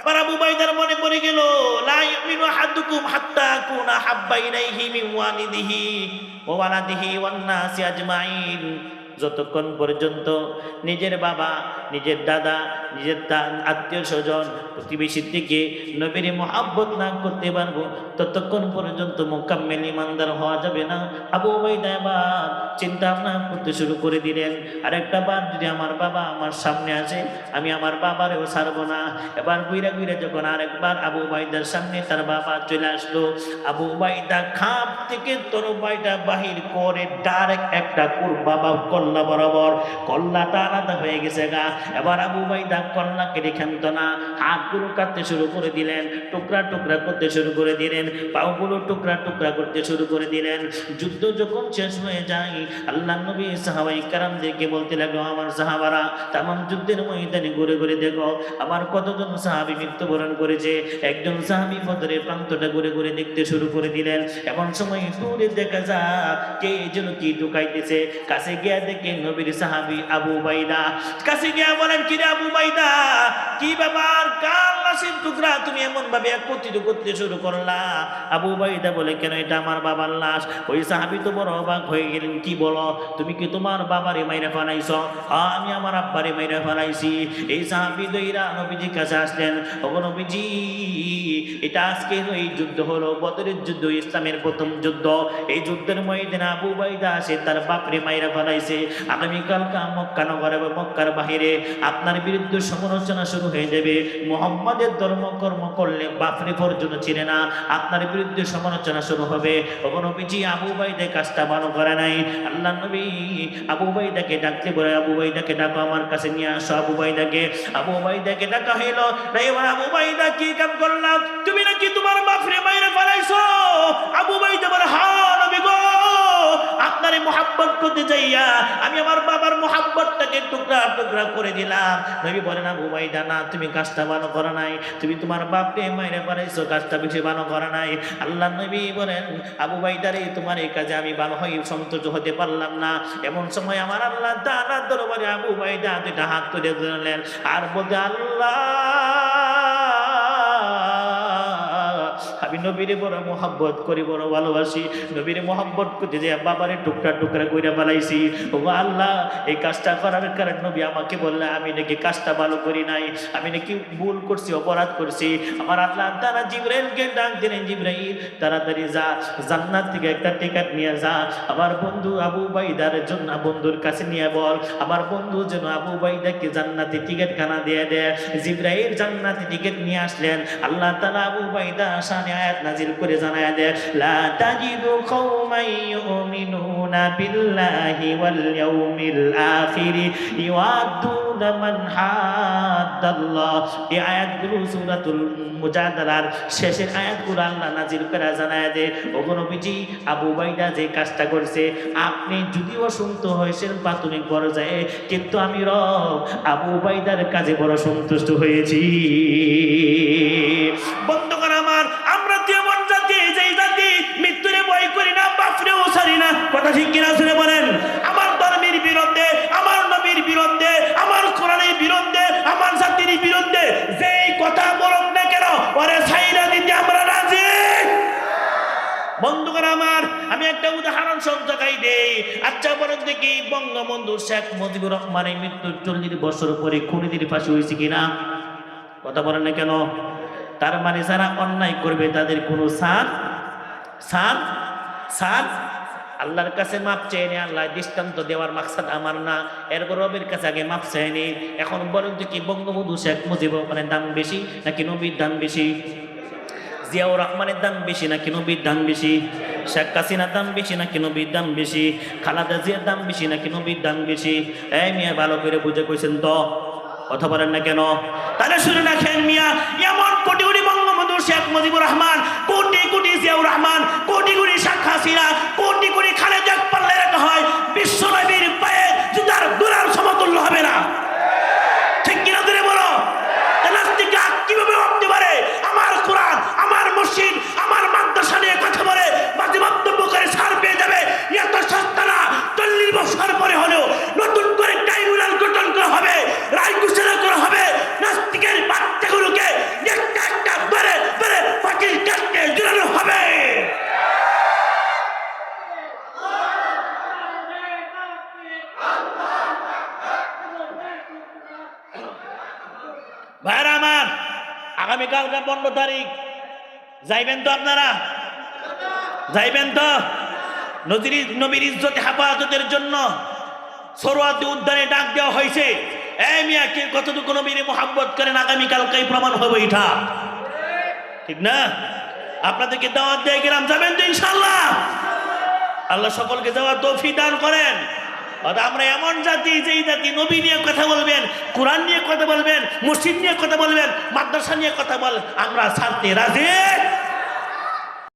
এবার আবু বাইদার মনে পড়ে গেল, লা ইউমিনু আহাদুকুম হাত্তা কুনা হাব্বা ইলাইহি মিন ওয়ালিদিহি ওয়া ওয়ালাদিহি ওয়ান নাসি আজমাইন। যতক্ষণ পর্যন্ত নিজের বাবা, নিজের দাদা, নিজের আত্মীয় স্বজন, প্রতিবেশীর থেকে নবীর মহাব্বত না করতে পারব, ততক্ষণ পর্যন্ত মোকাম্মেল ইমানদার হওয়া যাবে না। আবু ওবাইদা এবার চিন্তা ভাবনা করতে শুরু করে দিলেন, আরেকটা বার যদি আমার বাবা আমার সামনে আসে, আমি আমার বাবারেও ছাড়বো না। এবার গুইরা গুইরা যখন আরেকবার আবু বাইদার সামনে তার বাবা চলে আসলো, আবু বাইদা খাপ থেকে তোর বাইটা বাহির করে ডাইরেক্ট একটা কুর বাবা কল্লা বরাবর, কল্লাটা আলাদা হয়ে গেছে গা। এবার আবু বাইদা কল্লা কেটে খেনত না হাতগুলো কাটতে শুরু করে দিলেন, টুকরা টুকরা করতে শুরু করে দিলেন পাগুলো টুকরা টুকরা করতে শুরু করে দিলেন। যুদ্ধ যখন শেষ হয়ে যায় আল্লাহ নবী সাহাবাই কারাম কারামদেরকে বলতে লাগল, আমার সাহাবারা, তামাম যুদ্ধের ময়দানে ঘুরে ঘুরে দেখো, আমার কতজন সাহাবি মৃত্যুবরণ করেছে? একজন সাহাবি ফদরের প্রান্তটা ঘুরে ঘুরে দেখতে শুরু করে দিলেন। এমন সময় দূরে দেখা যা কে যেন কি ঢুকাইতেছে, কাছে গিয়া দেখে নবীর সাহাবি আবু বাইদা কাছে গিয়া বলেন কি রে আবু বাইদা কি ব্যাপার? কার লাশের টুকরা তুমি এমন ভাবে একত্রিত করতে শুরু করলা। আবু বাইদা বলে, কেন এটা আমার বাবার লাশ? ওই সাহাবি তো বড় অবাক হয়ে গেলেন। কি বলো? তুমি কি তোমার বাবারে মাইরা ফেলাইছ? হ্যাঁ আমি আমার আব্বারে মাইরা ফেলাইছি। এই সাহাবি দইরা নবীজির কাছে আসলেন ও নবীজি, এটা আজকে এই যুদ্ধ হলো। বদরের যুদ্ধ, ইসলামের প্রথম যুদ্ধ। এই যুদ্ধের ময়দানে আবু বাইদা আসে তার বাপরে মাইরা ফেলাইছে। আগামীকালকা মক্কা নগর এবং মক্কার বাহিরে আপনার বিরুদ্ধে সমালোচনা শুরু হয়ে যাবে। মোহাম্মদের ধর্ম, কর্ম করলে বাপরে পর্যন্ত চিনে না। আপনার বিরুদ্ধে সমালোচনা শুরু হবে। ওগো নবীজি আবু বাইদে কাজটা ভালো করে নাই। আল্লাহ নবী আবু বাইদাকে ডাকতে বলে, আবু বাইদাকে ডাকো, আমার কাছে নিয়ে আসো আবু বাইদাকে আবু বাইদাকে ডাকা হইল। আবু বাইদা কি কাম করলাম তুমি নাকি তোমার বাপরে মাইরে ফেলাইছো? আবু বাইদা বলে হা নবী গো। আপনারে মোহাব্বত করতে যাইয়া আমি আমার বাবার মোহাব্বতটাকে টুকরা টুকরা করে দিলাম। নবী বলেন, আবু বাইদা না, তুমি কাজটা ভালো করো নাই। তুমি তোমার বাপরে মাইরে ফেলাইছো, কাজটা বেশি ভালো করো নাই। আল্লাহ নবী বলেন, আবু বাইদারে তোমার এই কাজে আমি ভালো হয়ে সন্তুষ্ট হতে পারলাম না। এমন সময় আমার আল্লাহ তাআলার দরবারে আবু বাইদা দুইটা হাত তুলে ধরলেন। আর বলতে, আল্লাহ আমি নবীরে বড় মোহাব্বত করি, বড় ভালোবাসি। নবীরে মোহাব্বত করতে যে বাবারে টুকরা টুকরা কইরা বানাইছি ও আল্লাহ, এই কাজটা করার কারণে নবী আমাকে বললে, আমি নাকি কাজটা ভালো করি নাই, আমি নাকি ভুল করছি, অপরাধ করছি। আমার আল্লাহ তারা জিব্রাইলকে ডাক দিলেন, জিব্রাইল, তাড়াতাড়ি যা, জান্নাত থেকে একটা টিকিট নিয়ে যা। আমার বন্ধু আবু বাইদার জন্য বন্ধুর কাছে নিয়ে বল। আমার বন্ধু যেন আবু বাইদাকে জান্নাতি টিকিট খানা দিয়ে দেয়। জিব্রাইল জান্নাতি টিকিট নিয়ে আসলেন। আল্লাহ তাআলা আবু বাইদা শানে আয়াত নাজিল করে জানায় দেয়, লা তাজিদু কওমান ইউমিনুনা বিল্লাহি ওয়াল ইয়াউমিল আখির ইওয়াদুনা মান হাদ্দাল্লাহ এই আয়াতগুলো সূরাতুল মুজাদালার শেষের আয়াতগুলো আল্লাহ নাজিল করে জানায় দেয়, ওগো নবীজি, আবু বাইদা যে কাজটা করছে, আপনি যদিও শুনতে হয়েছেন প্রাথমিক পর্যায়ে, কিন্তু আমি রব আবু বাইদার কাজে বড় সন্তুষ্ট হয়েছি। বন্ধুগণ আমার, আমরা তো এমন জাতি, যেই জাতি, মৃত্যুরে ভয় করি না, বাপরেও ছাড়ি না। কথা ঠিক কিনা শুনে বলেন? আমার ধর্মের বিরুদ্ধে, আমার নবীর বিরুদ্ধে, আমার কোরআনের বিরুদ্ধে, আমার জাতির বিরুদ্ধে, যেই কথা বলুন না কেন, ওরে ছাইরা দিতে আমরা রাজি। বন্ধুগণ আমার, আমি একটা উদাহরণ সব জায়গায় দেই। আচ্ছা বলেন দেখি বঙ্গবন্ধু শেখ মুজিবুর রহমানের মৃত্যুর চল্লিশ বছর পরে খুনিদের ফাঁসি হয়েছে কিনা? কথা বলেন না কেন? তার মানে যারা অন্যায় করবে তাদের কোনো সার সার সার? আল্লাহর কাছে মাপ চেয়ে আল্লাহ দৃষ্টান্ত দেওয়ার মাকসাদ আমার না। এরপর রবের কাছে আগে মাপ চাইনি এখন বলেন তো কি, বঙ্গবন্ধু শেখ মুজিবুর রহমানের দাম বেশি নাকি নবীর দাম বেশি? জিয়াউর রহমানের দাম বেশি নাকি নবীর দাম বেশি? শেখ হাসিনার দাম বেশি নাকি নবীর দাম বেশি? খালাদা জিয়ার দাম বেশি নাকি নবীর দাম বেশি? এই মিয়া ভালো করে বুঝে কইছেন তো? কথা বলেন না কেন? তাহলে শুনে রাখেন মিয়া, এমন কোটি শেখ মুজিবুর রহমান ভাইরা আমার আগামীকালকে পনেরো তারিখ, যাইবেন তো আপনারা? যাইবেন তো? নদীর নবীর ইজ্জত, হেফাজতের জন্য সরোয়াদি উদ্যানে ডাক দেওয়া হয়েছে। এই মিয়া, কে কতটুকু নবীর মোহাম্মত করেন? আগামীকালকেই প্রমাণ হবে এটা। ঠিক না? আপনাদেরকে দাওয়াত দিয়ে গেলাম। যাবেন তো ইনশাল্লাহ আল্লাহ সকলকে যাওয়ার তৌফিক দান করেন। আমরা এমন জাতি যেই জাতি নবী নিয়ে কথা বলবেন, কোরআন নিয়ে কথা বলবেন, মসজিদ নিয়ে কথা বলবেন, মাদ্রাসা নিয়ে কথা বল, আমরা ছাড়তে রাজি?